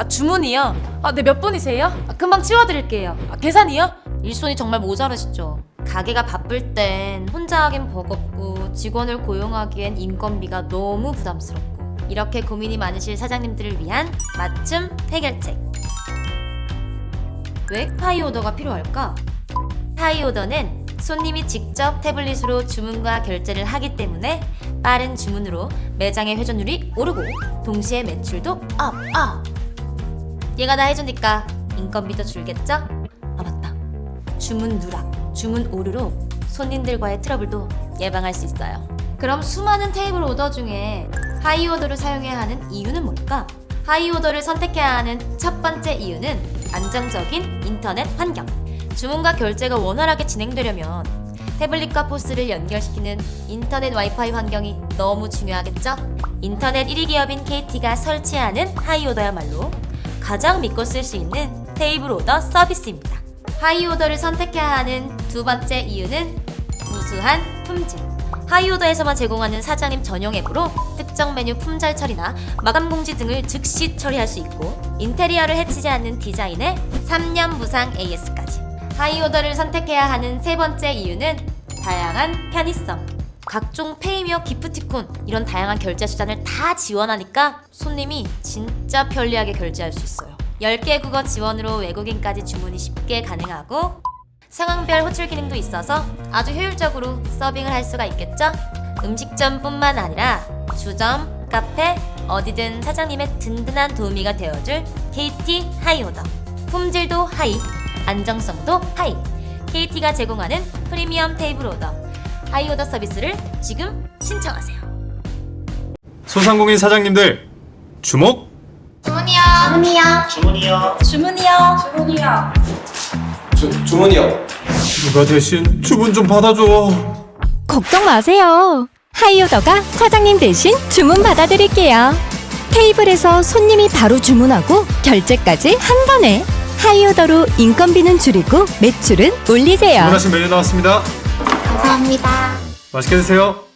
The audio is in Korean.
아 주문이요? 아 네 몇 분이세요? 아, 금방 치워드릴게요. 아, 계산이요? 일손이 정말 모자라시죠. 가게가 바쁠 땐 혼자 하긴 버겁고 직원을 고용하기엔 인건비가 너무 부담스럽고 이렇게 고민이 많으실 사장님들을 위한 맞춤 해결책. 왜 파이 오더가 필요할까? 파이 오더는 손님이 직접 태블릿으로 주문과 결제를 하기 때문에 빠른 주문으로 매장의 회전율이 오르고 동시에 매출도 업, 업. 얘가 다 해주니까 인건비도 줄겠죠? 아 맞다. 주문 누락, 주문 오류로 손님들과의 트러블도 예방할 수 있어요. 그럼 수많은 테이블 오더 중에 하이오더를 사용해야 하는 이유는 뭘까? 하이오더를 선택해야 하는 첫 번째 이유는 안정적인 인터넷 환경. 주문과 결제가 원활하게 진행되려면 태블릿과 포스를 연결시키는 인터넷 와이파이 환경이 너무 중요하겠죠? 인터넷 1위 기업인 KT가 설치하는 하이오더야말로 가장 믿고 쓸 수 있는 테이블 오더 서비스입니다. 하이 오더를 선택해야 하는 두 번째 이유는 우수한 품질. 하이 오더에서만 제공하는 사장님 전용 앱으로 특정 메뉴 품절 처리나 마감 공지 등을 즉시 처리할 수 있고 인테리어를 해치지 않는 디자인에 3년 무상 AS까지. 하이 오더를 선택해야 하는 세 번째 이유는 다양한 편의성. 각종 페이며 기프티콘 이런 다양한 결제 수단을 다 지원하니까 손님이 진짜 편리하게 결제할 수 있어요. 10개 국어 지원으로 외국인까지 주문이 쉽게 가능하고 상황별 호출 기능도 있어서 아주 효율적으로 서빙을 할 수가 있겠죠? 음식점뿐만 아니라 주점, 카페, 어디든 사장님의 든든한 도우미가 되어줄 KT 하이오더. 품질도 하이, 안정성도 하이. KT가 제공하는 프리미엄 테이블 오더. 하이오더 서비스를 지금 신청하세요. 소상공인 사장님들 주목! 주문이요. 주문이요. 주문이요. 주, 주문이요. 누가 대신 주문 좀 받아줘. 걱정 마세요. 하이오더가 사장님 대신 주문 받아드릴게요. 테이블에서 손님이 바로 주문하고 결제까지 한 번에 하이오더로 인건비는 줄이고 매출은 올리세요. 주문하신 메뉴 나왔습니다. 감사합니다. 맛있게 드세요.